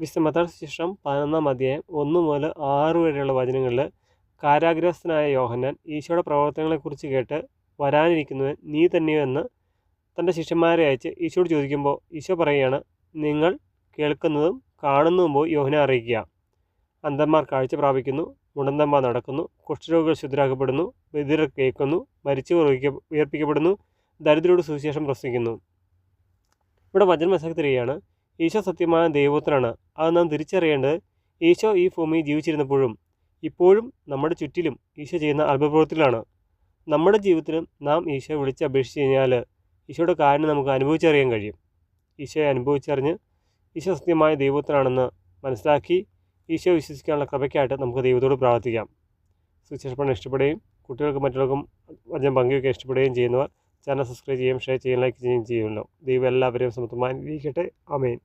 വിശുദ്ധ മത്തായി ശേഷം പതിനൊന്നാം അധ്യായം ഒന്ന് മുതൽ ആറ് വരെയുള്ള വചനങ്ങളിൽ കാരാഗ്രഹസ്ഥനായ യോഹന്നാൻ ഈശോയുടെ പ്രവർത്തനങ്ങളെക്കുറിച്ച് കേട്ട് വരാനിരിക്കുന്നവൻ നീ തന്നെയോ എന്ന് തന്റെ ശിഷ്യന്മാരെ അയച്ച് ഈശോട് ചോദിക്കുമ്പോൾ ഈശോ പറയുകയാണ് നിങ്ങൾ കേൾക്കുന്നതും കാണുന്നതും പോയി യോഹനെ അറിയിക്കുക. അന്ധന്മാർ കാഴ്ച പ്രാപിക്കുന്നു മുടന്തന്മാർ നടക്കുന്നു കുഷ്ഠരോഗികൾ ശുദ്ധരാക്കപ്പെടുന്നു ബദിരർ കേൾക്കുന്നു മരിച്ചവർ ഉയർപ്പിക്കപ്പെടുന്നു ദരിദ്രരോട് സുവിശേഷം പ്രസംഗിക്കുന്നു. ഇവിടെ വചനം മനസ്സിലാക്കി ഈശോ സത്യമായ ദൈവപുത്രനാണ്. അത് നാം തിരിച്ചറിയേണ്ടത് ഈശോ ഈ ഭൂമിയിൽ ജീവിച്ചിരുന്നപ്പോഴും ഇപ്പോഴും നമ്മുടെ ചുറ്റിലും ഈശോ ചെയ്യുന്ന അത്ഭുതപ്രവൃത്തിയിലാണ് നമ്മുടെ ജീവിതത്തിലും നാം ഈശോ വിളിച്ച് അപേക്ഷിച്ച് കഴിഞ്ഞാൽ ഈശോയുടെ കാര്യം നമുക്ക് അനുഭവിച്ചറിയാൻ കഴിയും. ഈശോയെ അനുഭവിച്ചറിഞ്ഞ് ഈശോ സത്യമായ ദൈവത്തിനാണെന്ന് മനസ്സിലാക്കി ഈശോ വിശ്വസിക്കാനുള്ള കൃപയ്ക്കായിട്ട് നമുക്ക് ദൈവത്തോട് പ്രാർത്ഥിക്കാം. സുശേഷപ്പെടാൻ ഇഷ്ടപ്പെടുകയും കുട്ടികൾക്കും മറ്റുള്ളവർക്കും വചനം പങ്കുവയ്ക്കാൻ ഇഷ്ടപ്പെടുകയും ചെയ്യുന്നവർ ചാനൽ സബ്സ്ക്രൈബ് ചെയ്യുകയും ഷെയർ ചെയ്യുകയും ലൈക്ക് ചെയ്യുകയും ചെയ്യുമല്ലോ ദൈവം എല്ലാവരെയും സമത്വമായി ഇരിക്കട്ടെ അമേൻ